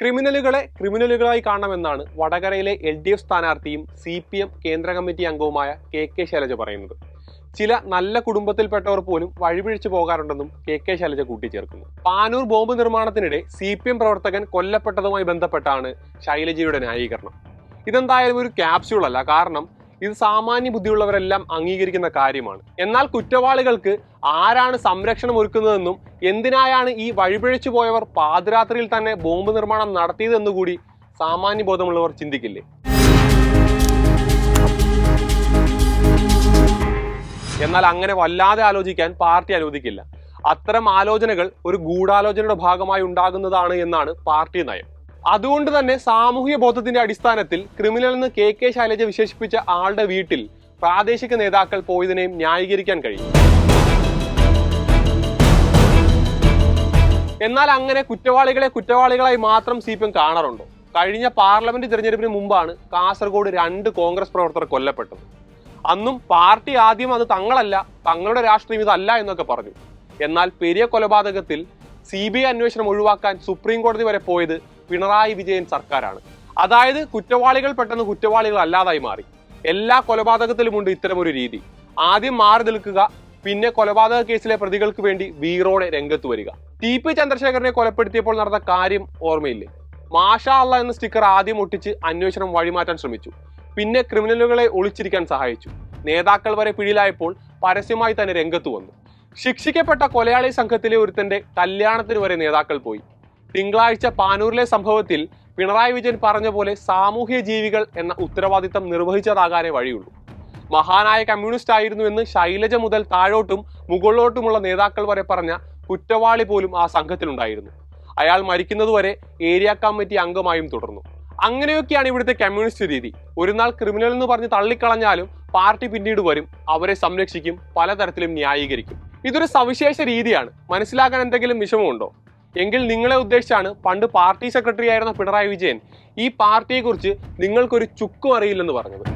ക്രിമിനലുകളെ ക്രിമിനലുകളായി കാണണമെന്നാണ് വടകരയിലെ എൽ ഡി എഫ് സ്ഥാനാർത്ഥിയും സി പി എം കേന്ദ്ര കമ്മിറ്റി അംഗവുമായ കെ കെ ശൈലജ പറയുന്നത്. ചില നല്ല കുടുംബത്തിൽപ്പെട്ടവർ പോലും വഴിപിഴിച്ചു പോകാറുണ്ടെന്നും കെ കെ ശൈലജ കൂട്ടിച്ചേർക്കുന്നു. പാനൂർ ബോംബ് നിർമ്മാണത്തിനിടെ സി പി എം പ്രവർത്തകൻ കൊല്ലപ്പെട്ടതുമായി ബന്ധപ്പെട്ടാണ് ശൈലജയുടെ ന്യായീകരണം. ഇതെന്തായാലും ഒരു ക്യാപ്സ്യൂൾ അല്ല. കാരണം ഇത് സാമാന്യ ബുദ്ധിയുള്ളവരെല്ലാം അംഗീകരിക്കുന്ന കാര്യമാണ്. എന്നാൽ കുറ്റവാളികൾക്ക് ആരാണ് സംരക്ഷണം ഒരുക്കുന്നതെന്നും എന്തിനായാണ് ഈ വഴിപിഴച്ചു പോയവർ പാതിരാത്രിയിൽ തന്നെ ബോംബ് നിർമ്മാണം നടത്തിയതെന്നുകൂടി സാമാന്യ ബോധമുള്ളവർ ചിന്തിക്കില്ലേ? എന്നാൽ അങ്ങനെ വല്ലാതെ ആലോചിക്കാൻ പാർട്ടി അനുവദിക്കില്ല. അത്തരം ആലോചനകൾ ഒരു ഗൂഢാലോചനയുടെ ഭാഗമായി ഉണ്ടാകുന്നതാണ് എന്നാണ് പാർട്ടി നയം. അതുകൊണ്ട് തന്നെ സാമൂഹ്യ ബോധത്തിന്റെ അടിസ്ഥാനത്തിൽ ക്രിമിനൽ എന്ന് കെ കെ ശൈലജ വിശേഷിപ്പിച്ച ആളുടെ വീട്ടിൽ പ്രാദേശിക നേതാക്കൾ പോയതിനെയും ന്യായീകരിക്കാൻ കഴിയും. എന്നാൽ അങ്ങനെ കുറ്റവാളികളെ കുറ്റവാളികളായി മാത്രം സി പി എം കാണാറുണ്ടോ? കഴിഞ്ഞ പാർലമെന്റ് തിരഞ്ഞെടുപ്പിന് മുമ്പാണ് കാസർഗോഡ് രണ്ട് കോൺഗ്രസ് പ്രവർത്തകർ കൊല്ലപ്പെട്ടത്. അന്നും പാർട്ടി ആദ്യം അത് തങ്ങളല്ല തങ്ങളുടെ രാഷ്ട്രീയം ഇതല്ല എന്നൊക്കെ പറഞ്ഞു. എന്നാൽ പെരിയ കൊലപാതകത്തിൽ സി ബി ഐ അന്വേഷണം ഒഴിവാക്കാൻ സുപ്രീം കോടതി വരെ പോയത് പിണറായി വിജയൻ സർക്കാരാണ്. അതായത് കുറ്റവാളികൾ പെട്ടെന്ന് കുറ്റവാളികൾ അല്ലാതായി മാറി. എല്ലാ കൊലപാതകത്തിലുമുണ്ട് ഇത്തരമൊരു രീതി. ആദ്യം മാറി നിൽക്കുക പിന്നെ കൊലപാതക കേസിലെ പ്രതികൾക്ക് വേണ്ടി വീറോടെ രംഗത്ത് വരിക. ടി പി ചന്ദ്രശേഖരനെ കൊലപ്പെടുത്തിയപ്പോൾ നടന്ന കാര്യം ഓർമ്മയില്ലേ? മാഷാ അള്ള എന്ന സ്റ്റിക്കർ ആദ്യം ഒട്ടിച്ച് അന്വേഷണം വഴിമാറ്റാൻ ശ്രമിച്ചു. പിന്നെ ക്രിമിനലുകളെ ഒളിച്ചിരിക്കാൻ സഹായിച്ചു. നേതാക്കൾ വരെ പിടിയിലായപ്പോൾ പരസ്യമായി തന്നെ രംഗത്ത് വന്നു. ശിക്ഷിക്കപ്പെട്ട കൊലയാളി സംഘത്തിലെ ഒരുത്തന്റെ കല്യാണത്തിന് വരെ നേതാക്കൾ പോയി. തിങ്കളാഴ്ച പാനൂരിലെ സംഭവത്തിൽ പിണറായി വിജയൻ പറഞ്ഞ പോലെ സാമൂഹ്യ ജീവികൾ എന്ന ഉത്തരവാദിത്തം നിർവഹിച്ചതാകാനേ വഴിയുള്ളൂ. മഹാനായ കമ്മ്യൂണിസ്റ്റ് ആയിരുന്നു എന്ന് ശൈലജ മുതൽ താഴോട്ടും മുകളിലോട്ടുമുള്ള നേതാക്കൾ വരെ പറഞ്ഞ കുറ്റവാളി പോലും ആ സംഘത്തിലുണ്ടായിരുന്നു. അയാൾ മരിക്കുന്നതുവരെ ഏരിയ കമ്മിറ്റി അംഗമായും തുടർന്നു. അങ്ങനെയൊക്കെയാണ് ഇവിടുത്തെ കമ്മ്യൂണിസ്റ്റ് രീതി. ഒരു നാൾ ക്രിമിനൽ എന്ന് പറഞ്ഞ് തള്ളിക്കളഞ്ഞാലും പാർട്ടി പിന്നീട് വരും അവരെ സംരക്ഷിക്കും പലതരത്തിലും ന്യായീകരിക്കും. ഇതൊരു സവിശേഷ രീതിയാണ്. മനസ്സിലാക്കാൻ എന്തെങ്കിലും വിഷമമുണ്ടോ? എങ്കിൽ നിങ്ങളെ ഉദ്ദേശിച്ചാണ് പണ്ട് പാർട്ടി സെക്രട്ടറി ആയിരുന്ന പിണറായി വിജയൻ ഈ പാർട്ടിയെക്കുറിച്ച് നിങ്ങൾക്കൊരു ചുക്കും അറിയില്ലെന്ന് പറഞ്ഞത്.